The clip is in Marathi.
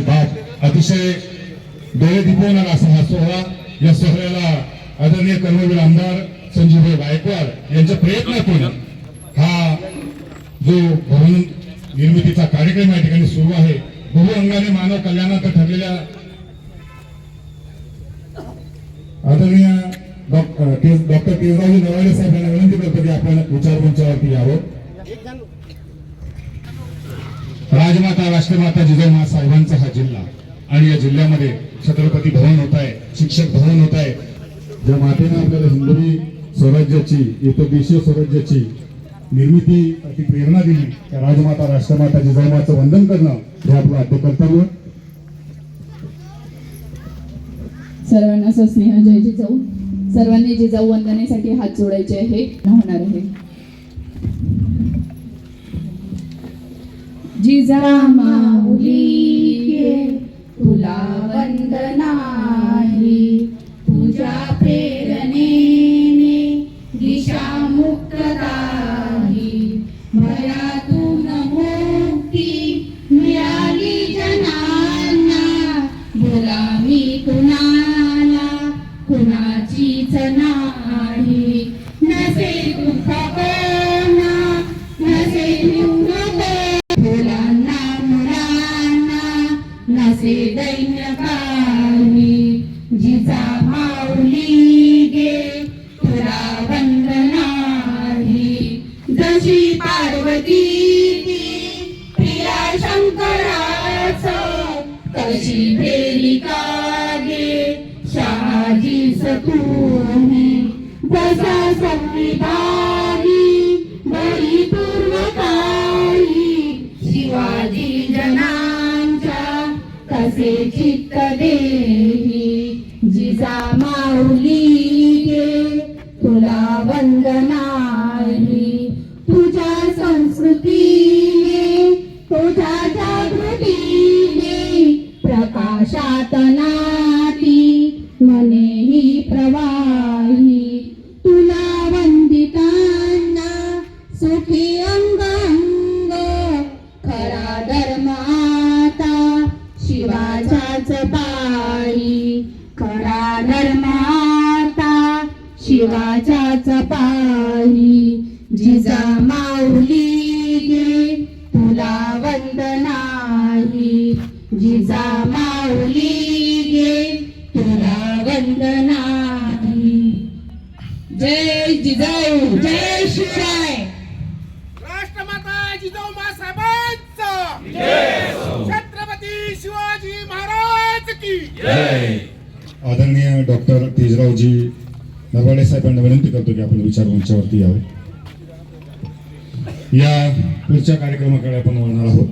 सन्मानाची बाब अतिशय डोळे दिपवणारा असा हा सोहळा या सोहळ्याला आदरणीय कर्मवीर आमदार संजीवभाई गायकवाड यांच्या प्रयत्नातून हा जो भवन निर्मितीचा कार्यक्रम या ठिकाणी सुरू आहे बहु अंगाने मानव कल्याणात ठरलेल्या आदरणीय डॉक्टर तेजरावजी नवाडे साहेब यांना विनंती करतो की आपण विचारमंचावरती यावं. राजमाता राष्ट्रमाता जिजाईमा साहेबांचा हा जिल्हा. आणि या जिल्ह्यामध्ये छत्रपती भवन होत आहे शिक्षक भवन होत आहे. ज्या मातेनं आपल्याला हिंदवी स्वराज्याची एकदेशीय स्वराज्याची निर्मिती ती प्रेरणा दिली त्या राजमाता राष्ट्रमाता जिजाईमाचं वंदन करणं हे आपलं आद्य कर्तव्य. सर्वांना सस्नेह जय जिजाऊ. सर्वांनी जिजाऊ वंदनेसाठी हात जोडायचे आहे होणार आहे. जिजा माऊली नसे दैन्य काही जिजा माऊली गे तुला वंदनाही. जशी पार्वती प्रिया शंकराच कशी फेरी कागे शहाजीस तुम्ही जसा संविधानी बळी असे चित्त देही जिजा माऊली गे तुला वंदनाही तुझ्या संस्कृतीने तुझ्या जागृतीने प्रकाशात नाती मनेही प्रवाही शिवाचाच पायी जिजा माऊली गे तुला वंदनाही. जिजा माऊली गे तुला वंदनाही. जय जिजाऊ जय शिवराय. राष्ट्रमाता जिजाऊ साहेबांचा छत्रपती शिवाजी महाराज की. आदरणीय डॉक्टर तेजरावजी नरवाडे साहेबांना विनंती करतो की आपण विचारमंचावरती यावं. या पुढच्या कार्यक्रमाकडे आपण वळणार आहोत.